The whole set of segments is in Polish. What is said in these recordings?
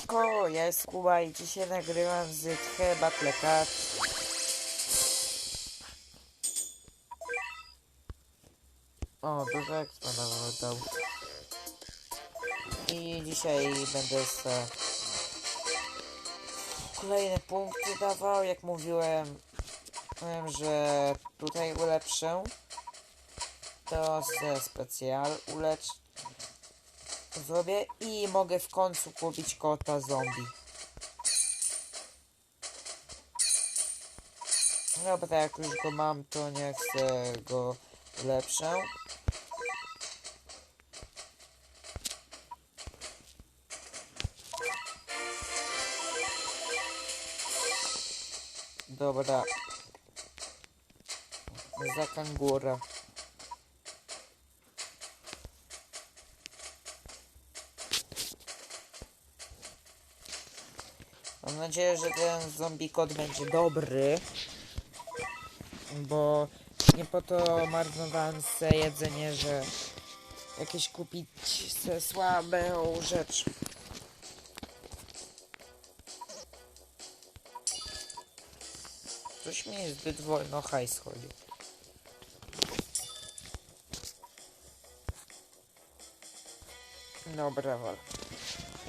Siemanko, ja jest Kuba i dzisiaj nagrywam z Tche Battle Cat. O, dużo nam dał. I dzisiaj będę se kolejne punkty dawał, jak mówiłem, że tutaj ulepszę. To ze specjal ulecz zrobię i mogę w końcu kupić kota zombie. Dobra, jak już go mam, to nie chcę go lepszę. Dobra. Za kangura. Mam nadzieję, że ten zombie kod będzie dobry. Bo nie po to marnowałem se jedzenie, że jakieś kupić se słabą rzecz. Coś mi zbyt wolno hajs chodzi. Dobra, wal.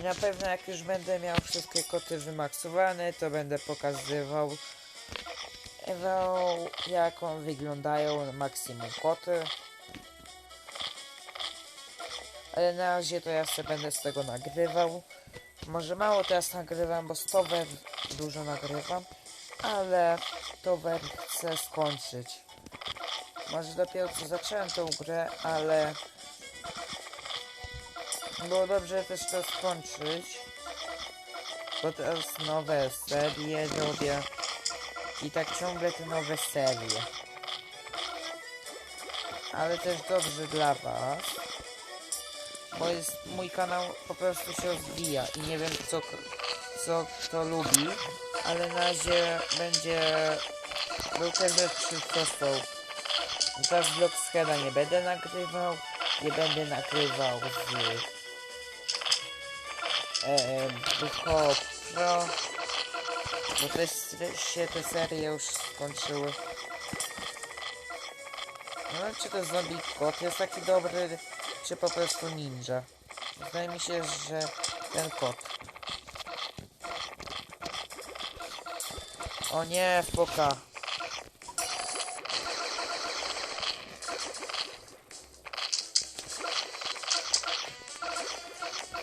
Na pewno jak już będę miał wszystkie koty wymaksowane, to będę pokazywał jak on wyglądają maksimum koty. Ale na razie to ja sobie będę z tego nagrywał. Może mało teraz nagrywam, bo z Tower dużo nagrywam, ale Tower chcę skończyć. Może dopiero co zacząłem tą grę, ale było dobrze też to skończyć. Bo teraz nowe serie robię. I tak ciągle te nowe serie. Ale też dobrze dla was. Bo jest, mój kanał po prostu się rozwija i nie wiem co, co kto lubi. Ale na razie będzie był też wszystko są. Teraz vlog z nie będę nagrywał. Nie będę nagrywał z e, Ducho Pro, bo też się te serie już skończyły. No czy to zombie kot jest taki dobry, czy po prostu ninja? Wydaje mi się, że ten kot. O nie, foka.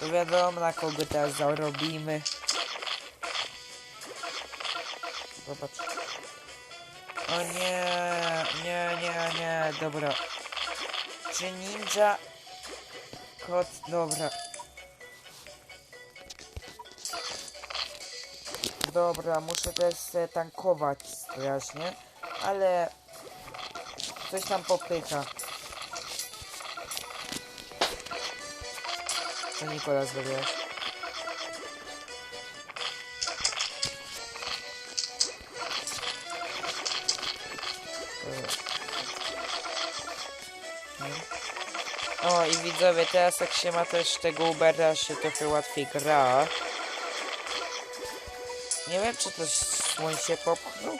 To wiadomo na kogo teraz zarobimy. Zobacz. O nie, nie, nie, nie, dobra. Czy ninja? Kot, dobra. Dobra, muszę też tankować strasznie, ale coś tam popycha. Co Nikola zrobiłeś? O i widzowie, teraz jak się ma też tego Ubera, się trochę łatwiej gra. Nie wiem, czy to słoń się popchnął,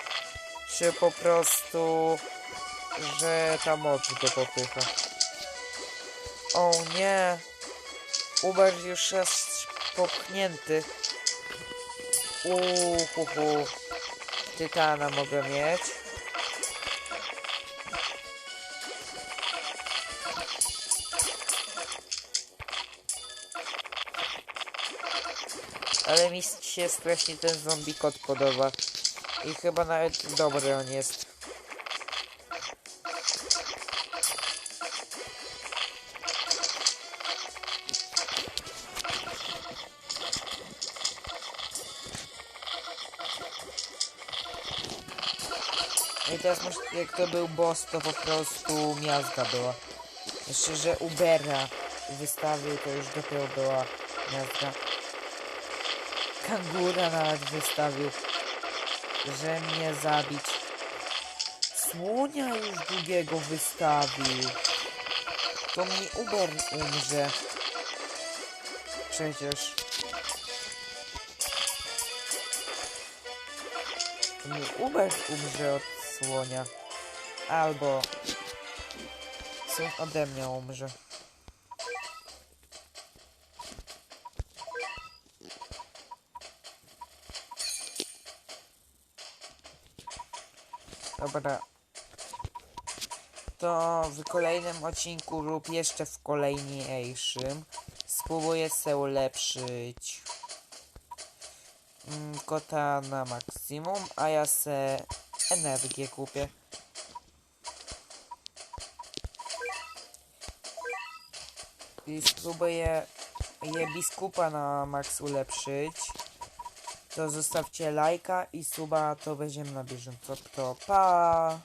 czy po prostu, że ta moc go popycha. O nie! Uber już jest popchnięty. Uhuhu. Tytana mogę mieć. Ale mi się strasznie ten zombie kot podoba. I chyba nawet dobry on jest. No i teraz masz, jak to był boss, to po prostu miazga była. Jeszcze, że Ubera wystawił, to już dopiero była miazga. Kangura nawet wystawił, że mnie zabić. Słonia już drugiego wystawił. To mi Uber umrze. Przecież. To mi Uber umrze od słonia. Albo słoń ode mnie umrze. Dobra. To w kolejnym odcinku lub jeszcze w kolejniejszym spróbuję się ulepszyć mm, kota na maksimum, a ja se energię kupię. I spróbuję je biskupa na max ulepszyć. To zostawcie lajka i suba, to będziemy na bieżąco. To pa!